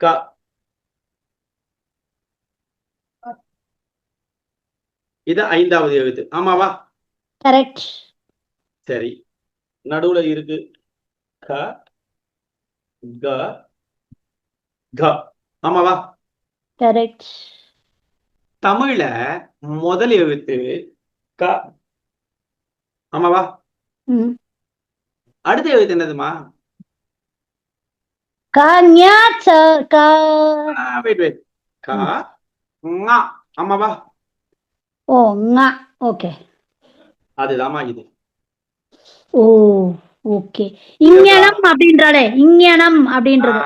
க. இது ஐந்தாவது எழுத்து. ஆமாவா? கரெக்ட். சரி. நடுவுல இருக்கு. க க க. ஆமாவா? கரெக்ட். தமிழ்ல முதல் எழுத்து க. ஆமாவா? அடுத்த எழுத்து என்னதுமா? கன்யா ச க வெயிட் வெயிட் க ங ஆமாவா ஓ ங ஓகே அதுதாம்மா இது. ஓ ஓகே இங்ஙனம் அப்படின்றாலே இங்ஙனம் அப்படின்றது.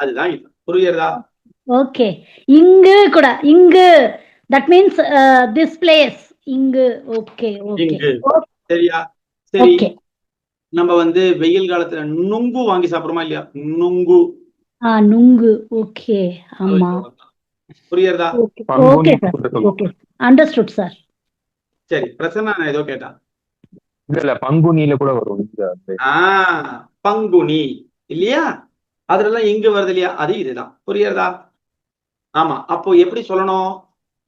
அதுதான் இது. புரியுறதா? ஓகே இங்கு கூட இங்கு. தட் மீன்ஸ் திஸ் பிளேஸ் இங்கு. ஓகே ஓகே இங்கு. சரியா? சரி. ஓகே நம்ம வந்து வெயில் காலத்துல நுங்கு வாங்கி சாப்பிடுறோமா இல்லையா? நுங்கு. ஆ நுங்கு. ஓகே. ஆமா. புரியுறதா? Okay. Panguni okay sir. Understood sir சரி பிரசன்னா நான் ஏதோ கேட்டா. இல்ல பங்குனியில கூட வரும். இந்த அந்த- ஆ பங்குனி இல்லையா? அதுல எல்லாம் இங்கு வருது இல்லையா? அது இதுதான். புரியுறதா? ஆமா. அப்போ எப்படி சொல்லணும்?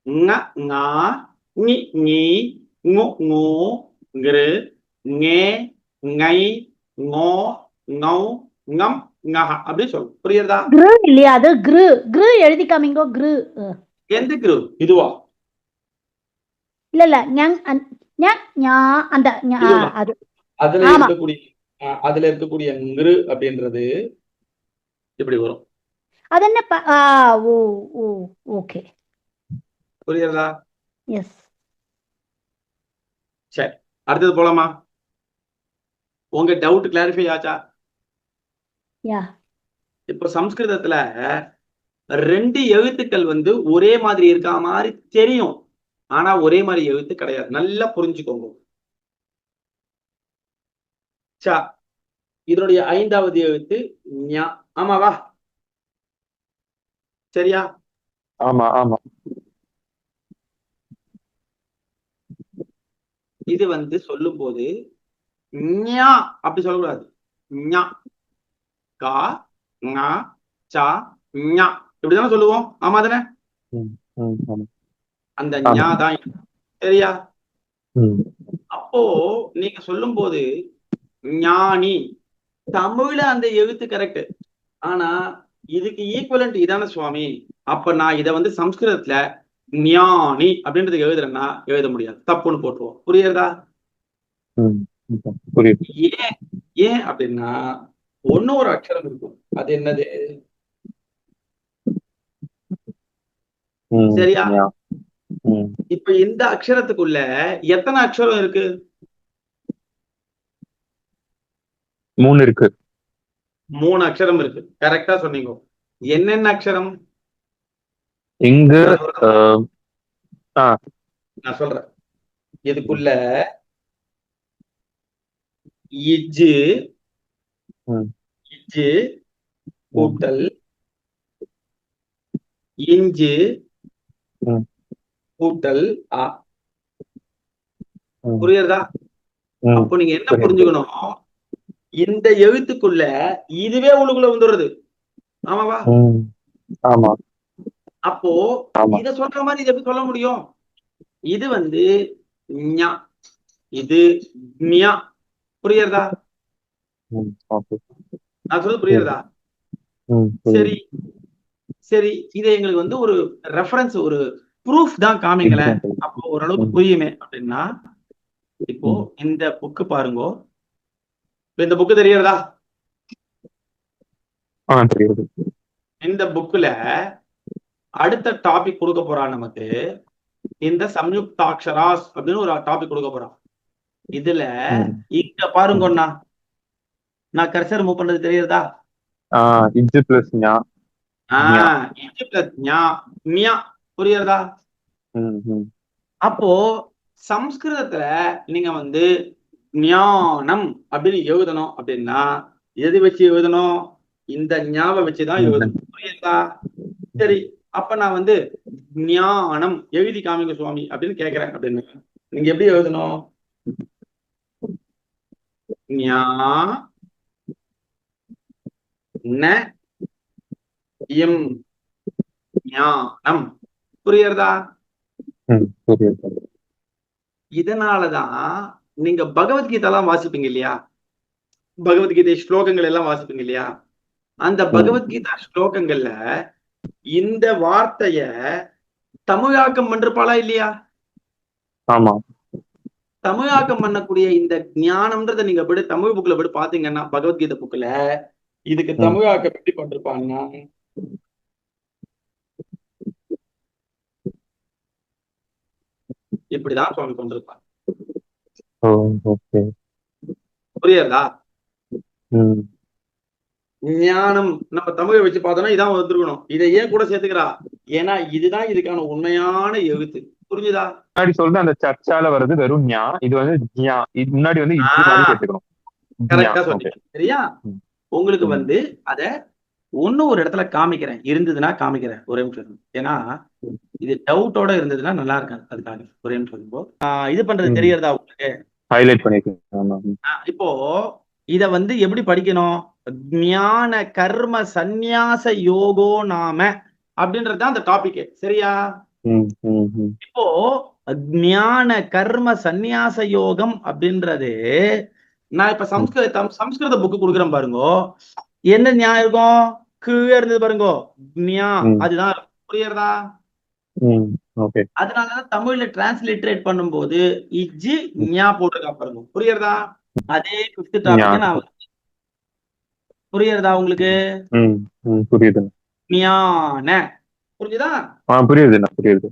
ங ஙா ஞி ஞி ங்கு ங்கு ங்கிரு ஞே ஞை ஞோ ஞௌ ங்கம் ஞஹ அப்படி சொல்லணும் புரியுறதா கிரு இல்லையா? அது கிரு. கிரு எழுதி காமிங்கோ கிரு. எந்த குரு? இதுவா? இல்ல இல்ல ஞங் அந்- ஞ அந்த? அது. அதுல. இருக்கக்கூடிய அதுல இருக்கக்கூடிய ங்கிரு அப்படின்றது இப்படி வரும்? அது என்ன? Oh oh okay. புரியுறதா எஸ். சரி. அடுத்தது போலாமா? உங்க டவுட் கிளாரிஃபை ஆச்சா? யா இப்போ சம்ஸ்கிருதத்துல ரெண்டு எழுத்துக்கள் வந்து ஒரே மாதிரி இருக்கா மாதிரி தெரியும். ஆனா ஒரே மாதிரி எழுத்து கிடையாது. நல்லா புரிஞ்சுக்கோங்க. சா இதனுடைய ஐந்தாவது எழுத்து ஞா. ஆமாவா? சரியா? ஆமா ஆமா. இது வந்து சொல்லும்போது ஞா அப்படி சொல்லக்கூடாது. ஞா. கா ஞா சா ஞா. இப்படிதானே சொல்லுவோம்? ஆமா தானே? அந்த. ஞா தான். சரியா? அப்போ நீங்க சொல்லும்போது ஞானி. தமிழ்ல அந்த எழுத்து கரெக்ட் ஆனா இதுக்கு ஈக்குவலண்ட் இதான சுவாமி? அப்ப நான் இதை வந்து சம்ஸ்கிருதத்துல ஞானி அப்படின்றதுக்கு எழுதுறேன்னா எழுத முடியாது. தப்புன்னு போட்டுருவோம். புரியுறதா ஏன் ஏன் அப்படின்னா ஒண்ணு ஒரு அக்ஷரம் இருக்கும். அது என்னது? சரியா? இப்ப இந்த அக்ஷரத்துக்குள்ள எத்தனை அக்ஷரம் இருக்கு? மூணு இருக்கு. மூணு அக்ஷரம் இருக்கு. கரெக்டா சொன்னீங்க. என்னென்ன அக்ஷரம்? இங்கு நான் சொல்றேன். இதுக்குள்ள இஜ்ஜு ம். இஜ்ஜு கூட்டல் இஞ்சு. கூட்டல் ஆ. புரியுறதா? அப்போ நீங்க என்ன. புரிஞ்சுக்கணும்? இந்த எழுத்துக்குள்ள இதுவே உள்ளுக்குள்ள வந்துடுறது ஆமாவா? ஆமா. அப்போ இத சொல்ற மாதிரி இதை எப்படி சொல்ல முடியும்? இது வந்து இது புரியுறதா நான் சொல்றது புரியுறதா. சரி சரி. இதை எங்களுக்கு வந்து ஒரு ரெஃபரன்ஸ் ஒரு ப்ரூஃப் தான் காமிங்களேன். அப்போ ஓரளவுக்கு. புரியுமே அப்படின்னா இப்போ. இந்த புக்கு பாருங்க. இந்த புக்கு தெரியறதா இந்த புக்ல அடுத்த டாபிக் கொடுக்க போறான் நமக்கு. இந்த சம்யுக்தாட்சராஸ் அப்படின்னு ஒரு டாபிக் கொடுக்க போறான். இதுல. இங்க பாருங்கண்ணா நான் கர்சர் மூவ் பண்றது தெரியுறதா? இஜ்ஜு பிளஸ் ஞா. இது plus ஞா. புரியுறதா? அப்போ சம்ஸ்கிருதத்துல நீங்க வந்து ஞானம் அப்படின்னு எழுதணும் அப்படின்னா எது வச்சு எழுதணும்? இந்த ஞாபக வச்சுதான். எழுதணும். புரியுதா சரி. அப்ப நான் வந்து ஞானம் எழுதி காமிங்க சுவாமி அப்படின்னு கேக்குறேன் அப்படின்னு. நீங்க எப்படி எழுதணும்? ஞானம். புரியுறதா இதனாலதான் நீங்க பகவத்கீதை எல்லாம் வாசிப்பீங்க இல்லையா? பகவத்கீதை ஸ்லோகங்கள் எல்லாம் வாசிப்பீங்க இல்லையா? அந்த பகவத்கீதா ஸ்லோகங்கள்ல இந்த வார்த்தைய தமிழாக்கம் பண்றப்பாளா இல்லையா? ஆமா. தமிழாக்கம் பண்ணக்கூடிய இந்த ஞானம்ன்றத நீங்க போய் தமிழ் புக்ல போய் பாத்தீங்கன்னா பகவத்கீதை புக்ல இதுக்கு. தமிழாக்கம் எப்படி பண்றப்பாங்கன்னா இப்படிதான் சுவாமி கொண்டிருப்பாங்க ம். ஞானம் நம்ம தமிழை வச்சு பார்த்தோம்னா இதான் வந்திருக்கணும். இதை ஏன் கூட சேர்த்துக்கிறா. ஏன்னா இதுதான் இதுக்கான உண்மையான எழுத்து. புரிஞ்சுதா? முன்னாடி சொல்றது அந்த சர்ச்சால வர்றது வெறும் ஞா இது வந்து இது முன்னாடி வந்து. சரியா. உங்களுக்கு. வந்து அத ஒன்னும் ஒரு இடத்துல காமிக்கிறேன். இருந்ததுன்னா காமிக்கிறேன். ஒரே நிமிஷம். ஏன்னா இது டவுட்டோட இருந்ததுன்னா நல்லா இருக்காது. அதுக்காக ஒரே நிமிஷம் இது பண்றது. தெரியறதா உங்களுக்கு? ஹைலைட் பண்ணிருக்கேன். இப்போ இத வந்து எப்படி படிக்கணும்? ஞான கர்ம சந்நியாச யோகோ நாம அப்படின்றது தான் அந்த டாபிக் சரியா? இப்போ ஞான கர்ம சந்நியாச யோகம் அப்படின்றது நான் இப்ப சம்ஸ்கிருத சம்ஸ்கிருத புக்கு கொடுக்குறேன் பாருங்கோ. என்ன ஞானம் இருக்கும் கீழே இருந்தது பாருங்கோ. ஞா. அதுதான். புரியுறதா அதனாலதான் தமிழ்ல டிரான்ஸ்லிட்ரேட் பண்ணும்போது இஜ்ஜு ஞா போட்டிருக்கா பாருங்க. புரியுறதா அதே பிப்த் டாபிக் நான் புரியுறதா உங்களுக்கு? புரியுது. ஞான. புரிஞ்சுதா? புரியுது புரியுது.